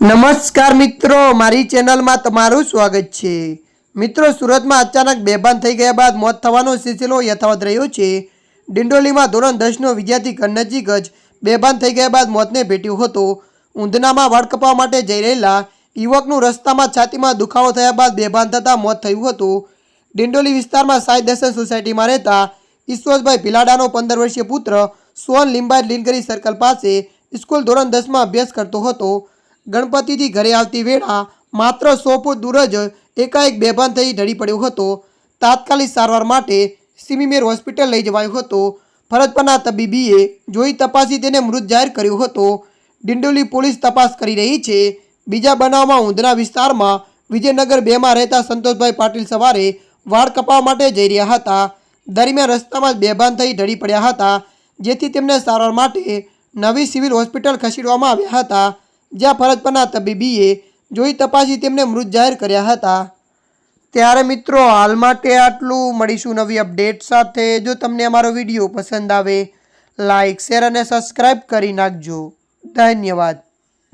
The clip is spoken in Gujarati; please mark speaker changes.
Speaker 1: નમસ્કાર મિત્રો, મારી ચેનલમાં તમારું સ્વાગત છે. મિત્રો, સુરતમાં અચાનક બેભાન થઈ ગયા બાદ મોત થવાનો સિલસિલો યથાવત રહ્યો છે. ડિંડોલીમાં ધોરણ દસનો વિદ્યાર્થી નજીક જ બેભાન થઈ ગયા બાદ મોતને ભેટ્યો હતો. ઊંધનામાં વાળ કપાવવા માટે જઈ રહેલા યુવકનું રસ્તામાં છાતીમાં દુખાવો થયા બાદ બેભાન થતાં મોત થયું હતું. ડિંડોલી વિસ્તારમાં સાઈ દર્શન સોસાયટીમાં રહેતા ઈશ્વરભાઈ ભીલાડાનો પંદર વર્ષીય પુત્ર સોન લીંબાઈ લીલગરી સર્કલ પાસે સ્કૂલ ધોરણ દસમાં અભ્યાસ કરતો હતો. ગણપતિથી ઘરે આવતી વેળા માત્ર સો ફૂટ દૂર જ એકાએક બેભાન થઈ ઢળી પડ્યો હતો. તાત્કાલિક સારવાર માટે સિમીમેર હોસ્પિટલ લઈ જવાયો હતો. ફરજ પરના તબીબીએ જોઈ તપાસી તેને મૃત જાહેર કર્યો હતો. ડિંડોલી પોલીસ તપાસ કરી રહી છે. બીજા બનાવમાં ઊંધના વિસ્તારમાં વિજયનગર બેમાં રહેતા સંતોષભાઈ પાટીલ સવારે વાળ કપાવવા માટે જઈ રહ્યા હતા. દરમિયાન રસ્તામાં જ બેભાન થઈ ઢળી પડ્યા હતા, જેથી તેમને સારવાર માટે નવી સિવિલ હોસ્પિટલ ખસેડવામાં આવ્યા હતા. જ્યાં ફરજ પરના તબીબીએ જોઈ તપાસી તેમને મૃત જાહેર કર્યા હતા. ત્યારે મિત્રો, હાલ માટે આટલું. મળીશું નવી અપડેટ સાથે. જો તમને અમારો વીડિયો પસંદ આવે લાઇક શેર અને સબસ્ક્રાઈબ કરી નાખજો. ધન્યવાદ.